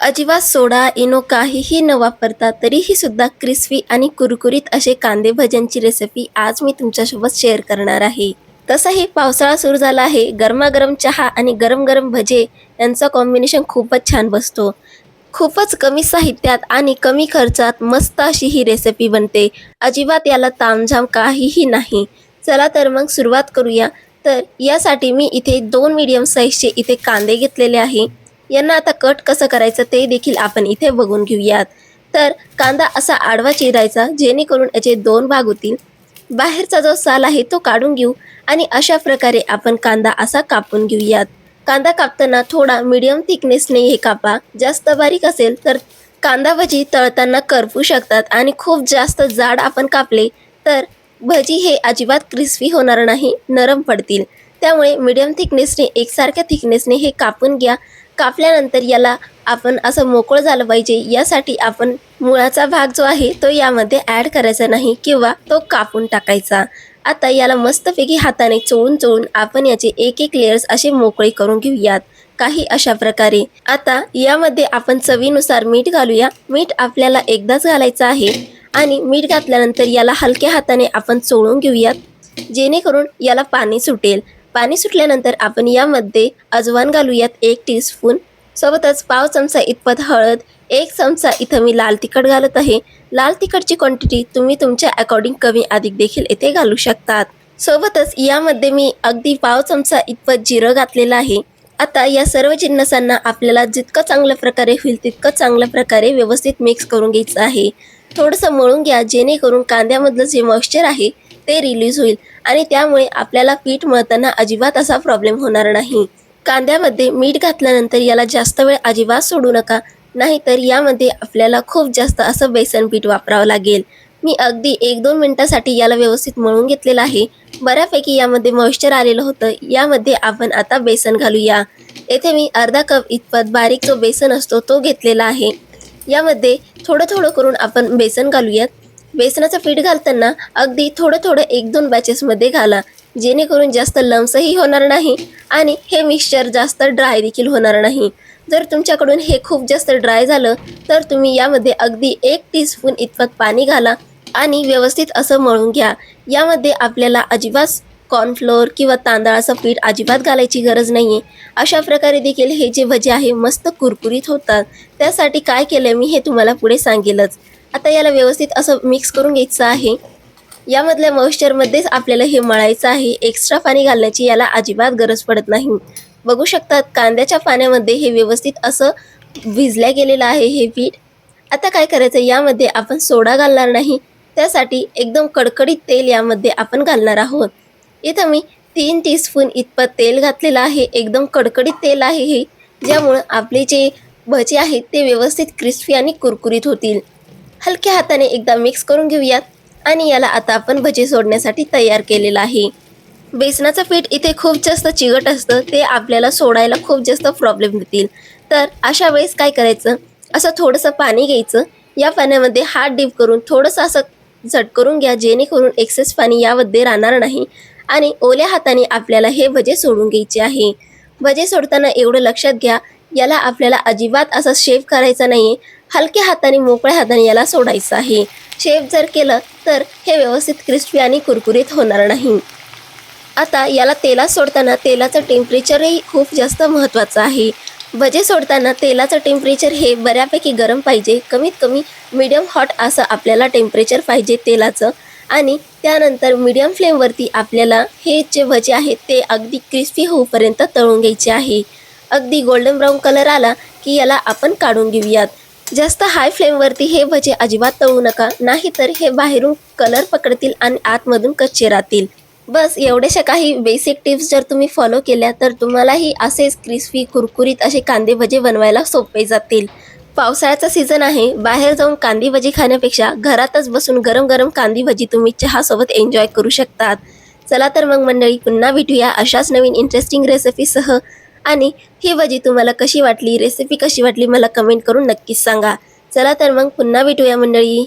अजिबात सोडा इनो काहीही न वापरता तरीही सुद्धा क्रिस्पी आणि कुरकुरीत असे कांदे भज्यांची रेसिपी आज मी तुमच्यासोबत शेअर करणार आहे. तसाही पावसाळा सुरू झाला आहे गरमागरम चहा आणि गरम गरम भजे यांचा कॉम्बिनेशन खूपच छान बसतो. खूपच कमी साहित्यात आणि कमी खर्चात मस्त अशी ही रेसिपी बनते. अजिबात याला तामझाम काहीही नाही. चला तर मग सुरुवात करूया. तर यासाठी मी इथे दोन मीडियम साईजचे इथे कांदे घेतलेले आहे. यांना आता कट कसं करायचं ते देखील आपण इथे बघून घेऊयात. तर कांदा असा आडवा चिरायचा जेणेकरून याचे दोन भाग होतील. बाहेरचा जो साल आहे तो काढून घेऊ आणि अशा प्रकारे आपण कांदा असा कापून घेऊयात. कांदा कापताना थोडा मीडियम थिकनेसने हे कापा. जास्त बारीक असेल तर कांदा भजी तळताना करपू शकतात आणि खूप जास्त जाड आपण कापले तर भजी हे अजिबात क्रिस्पी होणार नाही नरम पडतील. त्यामुळे मीडियम थिकनेसने एकसारख्या थिकनेसने हे कापून घ्या कापल्यानंतर याला आपण असं मोकळं झालं पाहिजे. यासाठी आपण मुळाचा भाग जो आहे तो यामध्ये ॲड करायचा नाही किंवा तो कापून टाकायचा. आता याला मस्तपैकी हाताने चोळून चोळून आपण याचे एक एक लेयर्स असे मोकळे करून घेऊयात. काही अशा प्रकारे. आता यामध्ये आपण चवीनुसार मीठ घालूया. मीठ आपल्याला एकदाच घालायचं आहे. आणि मीठ घातल्यानंतर याला हलक्या हाताने आपण चोळून घेऊयात. जेणेकरून याला पाणी सुटेल. पाणी सुटल्यानंतर आपण यामध्ये अजवान घालूयात एक टीस्पून सोबतच पाव चमचा इतपत हळद एक चमचा इथं मी लाल तिखट घालत आहे. लाल तिखटची क्वांटिटी तुम्ही तुमच्या अकॉर्डिंग कमी अधिक देखील येथे घालू शकतात. सोबतच यामध्ये मी अगदी पाव चमचा इतपत जिरं घातलेलं आहे. आता या सर्व जिन्नसांना आपल्याला जितकं चांगल्या प्रकारे होईल तितकं चांगल्या प्रकारे व्यवस्थित मिक्स करून घ्यायचं आहे. थोडंसं मळून घ्या जेणेकरून कांद्यामधलं जे मॉइश्चर आहे ते रिलीज होईल. आणि त्यामुळे आपल्याला पीठ मळताना अजिबात असा प्रॉब्लेम होणार नाही. कांद्यामध्ये मीठ घातल्यानंतर याला जास्त वेळ अजिबात सोडू नका. नाहीतर यामध्ये आपल्याला खूप जास्त असं बेसन पीठ वापरावं लागेल. मी अगदी एक दोन मिनटासाठी याला व्यवस्थित मळून घेतलेलं आहे. बऱ्यापैकी यामध्ये मॉइश्चर आलेलं होतं. यामध्ये आपण आता बेसन घालूया. येथे मी अर्धा कप इतपत बारीक जो बेसन असतो तो घेतलेला आहे. यामध्ये थोडं थोडं करून आपण बेसन घालूयात. बेसनाचं पीठ घालताना अगदी थोडं थोडं एक दोन बॅचेसमध्ये घाला. जेणेकरून जास्त लम्सही होणार नाही आणि हे मिक्सचर जास्त ड्राय देखील होणार नाही. जर तुमच्याकडून हे खूप जास्त ड्राय झालं तर तुम्ही यामध्ये अगदी एक टीस्पून इतपत पाणी घाला आणि व्यवस्थित असं मळून घ्या. यामध्ये आपल्याला अजिबात कॉर्नफ्लोअर किंवा तांदळाचं पीठ अजिबात घालायची गरज नाही आहे अशा प्रकारे देखील हे जे भजे आहे मस्त कुरकुरीत होतात. त्यासाठी काय केलं मी हे तुम्हाला पुढे सांगेलच. आता याला व्यवस्थित असं मिक्स करून घ्यायचं आहे. यामधल्या मॉइश्चरमध्येच आपल्याला हे मळायचं आहे. एक्स्ट्रा पाणी घालण्याची याला अजिबात गरज पडत नाही. बघू शकतात कांद्याच्या पाण्यामध्ये हे व्यवस्थित असं भिजल्या गेलेलं आहे हे पीठ. आता काय करायचं? यामध्ये आपण सोडा घालणार नाही. त्यासाठी एकदम कडकडीत तेल यामध्ये आपण घालणार आहोत. इथं मी तीन टीस्पून इतपत तेल घातलेलं आहे. एकदम कडकडीत तेल आहे हे. ज्यामुळं आपले जे भजे आहेत ते व्यवस्थित क्रिस्पी आणि कुरकुरीत होतील. हलक्या हाताने एकदा मिक्स करून घेऊयात. आणि याला आता आपण भजे सोडण्यासाठी तयार केलेलं आहे. बेसनाचं पीठ इथे खूप जास्त चिकट असतं ते आपल्याला सोडायला खूप जास्त प्रॉब्लेम देतील. तर अशा वेळेस काय करायचं? असं थोडंसं पाणी घ्यायचं. या पाण्यामध्ये हात डीप करून थोडंसं असं झट करून घ्या जेणेकरून एक्सेस पाणी यामध्ये राहणार नाही. आणि ओल्या हाताने आपल्याला हे भजे सोडून घ्यायचे आहे. भजे सोडताना एवढं लक्षात घ्या याला आपल्याला अजिबात असा शेप करायचा नाही आहे हलक्या हाताने मोकळ्या हाताने याला सोडायचं आहे. शेप जर केलं तर हे व्यवस्थित क्रिस्पी आणि कुरकुरीत होणार नाही. आता याला तेलात सोडताना तेलाचं टेम्परेचरही खूप जास्त महत्त्वाचं आहे. भजे सोडताना तेलाचं टेम्परेचर हे बऱ्यापैकी गरम पाहिजे कमीत कमी मीडियम हॉट असं आपल्याला टेम्परेचर पाहिजे तेलाचं. आणि त्यानंतर मीडियम फ्लेमवरती आपल्याला हे जे भजे आहेत ते अगदी क्रिस्पी होऊपर्यंत तळून घ्यायचे आहे. अगदी गोल्डन ब्राऊन कलर आला की याला आपण काढून घेऊयात. जास्त हाय फ्लेमवरती हे भजे अजिबात तळू नका. नाहीतर हे बाहेरून कलर पकडतील आणि आतमधून कच्चे राहतील. बस एवढ्याशा काही बेसिक टिप्स जर तुम्ही फॉलो केल्या तर तुम्हालाही असेच क्रिस्पी कुरकुरीत असे कांदे भजे बनवायला सोपे जातील. पावसाळ्याचा सीझन आहे. बाहेर जाऊन कांदी भजी खाण्यापेक्षा घरातच बसून गरम गरम कांदी भजी तुम्ही चहासोबत एन्जॉय करू शकतात. चला तर मग मंडळी पुन्हा भेटूया अशाच नवीन इंटरेस्टिंग रेसिपीसह आणि ही भजी तुम्हाला कशी वाटली? रेसिपी कशी वाटली? मला कमेंट करून नक्कीच सांगा. चला तर मग पुन्हा भेटूया मंडळी.